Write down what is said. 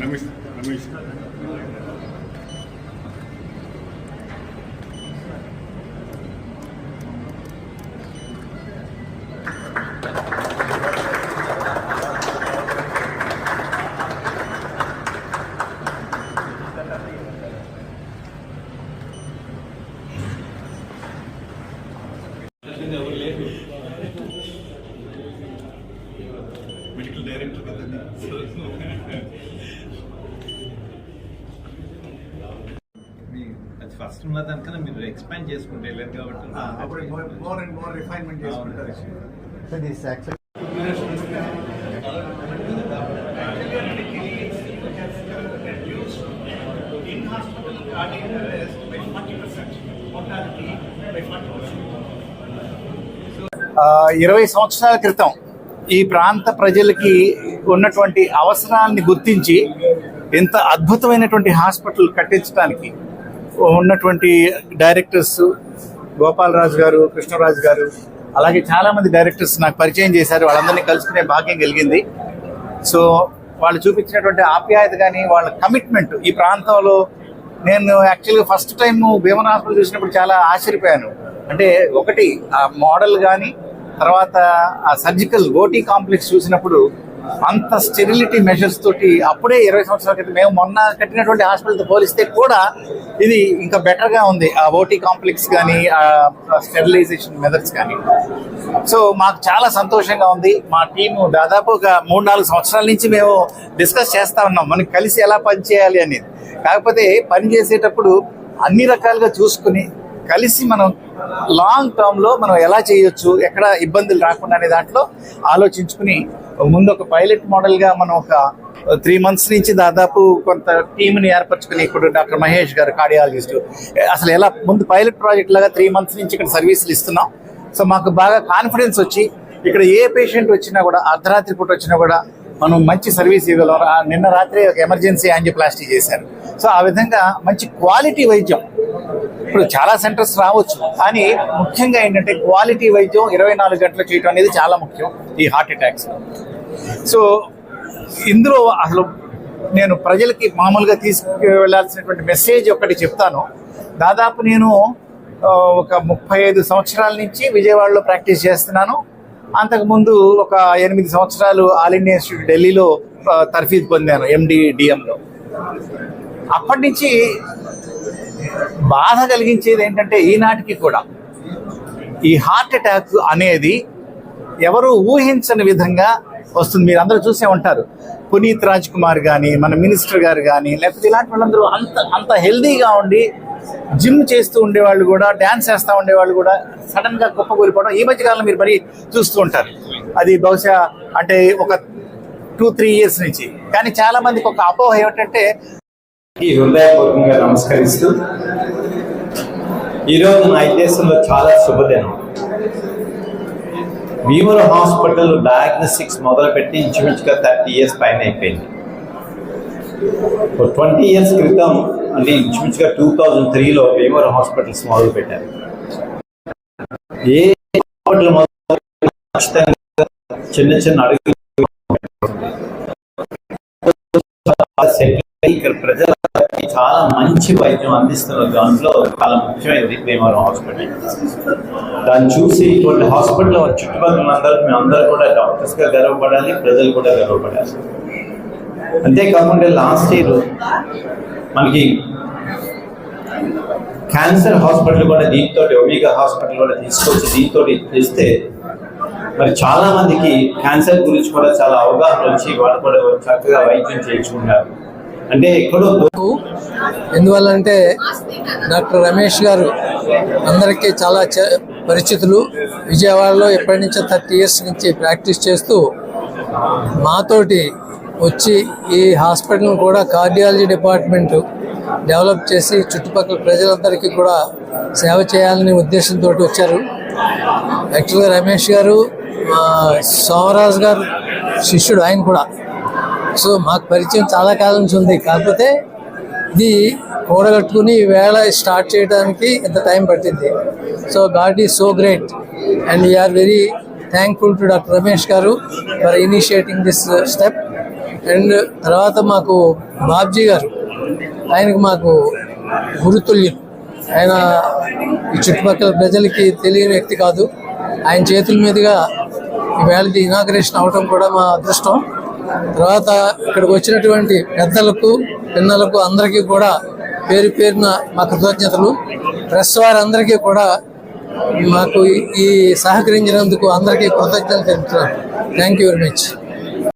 రమేష్ రమేష్ అది ఫస్ట్ ఉన్న దానికన్నా మీరు ఎక్స్పాండ్ చేసుకుంటే వెళ్ళారు కాబట్టి. అప్పుడు మోర్ అండ్ మోర్ రిఫైన్మెంట్ చేసుకుంటారు. ఆ, ఇరవై సంవత్సరాల క్రితం ఈ ప్రాంత ప్రజలకి ఉన్నటువంటి అవసరాన్ని గుర్తించి ఇంత అద్భుతమైనటువంటి హాస్పిటల్ కట్టించడానికి ఉన్నటువంటి డైరెక్టర్స్ గోపాలరాజు గారు కృష్ణరాజు గారు అలాగే చాలామంది డైరెక్టర్స్ నాకు పరిచయం చేశారు. వాళ్ళందరినీ కలుసుకునే భాగ్యం కలిగింది. సో వాళ్ళు చూపించినటువంటి ఆప్యాయత కానీ వాళ్ళ కమిట్మెంట్ ఈ ప్రాంతంలో నేను యాక్చువల్గా ఫస్ట్ టైం భీమన్ హాస్పిటల్ చూసినప్పుడు చాలా ఆశ్చర్యపోయాను. అంటే ఒకటి ఆ మోడల్ కానీ తర్వాత ఆ సర్జికల్ ఓటీ కాంప్లెక్స్ చూసినప్పుడు అంత స్టెరిలిటీ మెషర్స్ తోటి అప్పుడే ఇరవై సంవత్సరాల క్రితం మేము మొన్న కట్టినటువంటి హాస్పిటల్తో పోలిస్తే కూడా ఇది ఇంకా బెటర్గా ఉంది. ఆ ఓటీ కాంప్లెక్స్ కానీ ఆ స్టెరిలైజేషన్ మెథడ్స్ కానీ సో మాకు చాలా సంతోషంగా ఉంది. మా టీము దాదాపు ఒక మూడు నాలుగు సంవత్సరాల నుంచి మేము డిస్కస్ చేస్తా ఉన్నాం. మనకి కలిసి ఎలా పనిచేయాలి అనేది. కాకపోతే పని చేసేటప్పుడు అన్ని రకాలుగా చూసుకుని కలిసి మనం లాంగ్ టర్మ్లో మనం ఎలా చేయొచ్చు ఎక్కడ ఇబ్బందులు రాకుండా అనే దాంట్లో ఆలోచించుకుని ముందు ఒక పైలట్ మోడల్గా మనం ఒక త్రీ మంత్స్ నుంచి దాదాపు కొంత టీంని ఏర్పరచుకుని ఇప్పుడు డాక్టర్ మహేష్ గారు కార్డియాలజిస్ట్ అసలు ఎలా ముందు పైలట్ ప్రాజెక్ట్ లాగా త్రీ మంత్స్ నుంచి ఇక్కడ సర్వీసులు ఇస్తున్నాం. సో మాకు బాగా కాన్ఫిడెన్స్ వచ్చి ఇక్కడ ఏ పేషెంట్ వచ్చినా కూడా అర్ధరాత్రి పూట వచ్చినా కూడా మనం మంచి సర్వీస్ ఇవ్వగలం. నిన్న రాత్రి ఒక ఎమర్జెన్సీ యాంజియోప్లాస్టీ చేశారు. సో ఆ విధంగా మంచి క్వాలిటీ వైద్యం ఇప్పుడు చాలా సెంటర్స్ రావచ్చు. కానీ ముఖ్యంగా ఏంటంటే క్వాలిటీ వైద్యం ఇరవై నాలుగు గంటలు చేయటం అనేది చాలా ముఖ్యం ఈ హార్ట్ అటాక్స్ సో ఇందులో అసలు నేను ప్రజలకి మామూలుగా తీసుకువెళ్ళాల్సినటువంటి మెసేజ్ ఒకటి చెప్తాను. దాదాపు నేను ఒక ముప్పై ఐదు సంవత్సరాల నుంచి విజయవాడలో ప్రాక్టీస్ చేస్తున్నాను. అంతకుముందు ఒక ఎనిమిది సంవత్సరాలు ఆల్ ఇండియా ఇన్స్టిట్యూట్ ఢిల్లీలో ఆ, తర్ఫీదు పొందాను ఎండి డిఎంలో అప్పటి నుంచి బాధ కలిగించేది ఏంటంటే ఈనాటికి కూడా ఈ హార్ట్ అటాక్ అనేది ఎవరు ఊహించని విధంగా వస్తుంది. మీరు అందరూ చూసే ఉంటారు. పునీత్ రాజ్ కుమార్ కానీ మన మినిస్టర్ గారు కానీ లేకపోతే ఇలాంటి వాళ్ళందరూ అంత అంత హెల్దీగా ఉండి జిమ్ చేస్తూ ఉండేవాళ్ళు కూడా డ్యాన్స్ చేస్తూ ఉండేవాళ్ళు కూడా సడన్గా గొప్ప కూలిపోవడం ఈ మధ్య కాలంలో మీరు మరి చూస్తూ ఉంటారు. అది బహుశా అంటే ఒక టూ త్రీ ఇయర్స్ నుంచి. కానీ చాలా మందికి ఒక అపోహ ఏమిటంటే ఈ హృదయపూర్వకంగా నమస్కరిస్తూ ఈరోజు నా దేశంలో చాలా శుభదినం. భీముల హాస్పిటల్ డయాగ్నోస్టిక్స్ మొదలుపెట్టి ఇంచుమించుగా థర్టీ ఇయర్స్ పైన అయిపోయింది. ట్వంటీ ఇయర్స్ క్రితం అంటే ఇంచుమించుగా టూ థౌజండ్ త్రీలో భీమవరం హాస్పిటల్స్ మొదలు పెట్టారు ఏ హాస్పిటల్ మొదలు చిన్న చిన్న అడుగులు ఇక్కడ ప్రజల చాలా మంచి వైద్యం అందిస్తున్న దాంట్లో చాలా ముఖ్యమైనది భీమవరం హాస్పిటల్. దాన్ని చూసి ఇటువంటి హాస్పిటల్ చుట్టుపక్కల అందరూ మేము అందరూ కూడా డాక్టర్స్గా గర్వపడాలి ప్రజలు కూడా గర్వపడాలి. అంతేకాకుండా లాస్ట్ ఇయర్ మనకి క్యాన్సర్ హాస్పిటల్ కూడా దీంతో ఒమేగా హాస్పిటల్ కూడా తీసుకొచ్చి దీంతో చేస్తే మరి చాలా మందికి క్యాన్సర్ గురించి కూడా చాలా అవగాహన వచ్చి వాళ్ళు కూడా చక్కగా వైద్యం చేయించుకుంటారు అంటే ఎక్కడో ఎందువల్లంటే డాక్టర్ రమేష్ గారు అందరికీ చాలా పరిచితులు. విజయవాడలో ఎప్పటి నుంచో థర్టీ ఇయర్స్ నుంచి ప్రాక్టీస్ చేస్తూ మాతోటి వచ్చి ఈ హాస్పిటల్ను కూడా కార్డియాలజీ డిపార్ట్మెంట్ డెవలప్ చేసి చుట్టుపక్కల ప్రజలందరికీ కూడా సేవ చేయాలనే ఉద్దేశంతో వచ్చారు. యాక్చువల్గా రమేష్ గారు సోమరాజు గారు శిష్యుడు ఆయన కూడా. సో మాకు పరిచయం చాలా కాలం నుంచి ఉంది. కాకపోతే ఇది కూడగట్టుకుని ఈ వేళ స్టార్ట్ చేయడానికి ఎంత టైం పట్టింది. So God is so great and we are very thankful to doctor Ramesh garu for initiating this step and తర్వాత మాకు బాబ్జీ గారు ఆయనకు మాకు గురుతుల్యులు ఆయన ఈ చుట్టుపక్కల ప్రజలకి తెలియని వ్యక్తి కాదు. ఆయన చేతుల మీదుగా ఈవేళ ఇనాగ్రేషన్ అవడం కూడా మా అదృష్టం. తర్వాత ఇక్కడికి వచ్చినటువంటి పెద్దలకు పిన్నలకు అందరికీ కూడా పేరు పేరున మా కృతజ్ఞతలు. ప్రెస్ వారందరికీ కూడా మాకు ఈ- సహకరించినందుకు అందరికీ కృతజ్ఞతలు తెలుపుతున్నాను. Thank you very much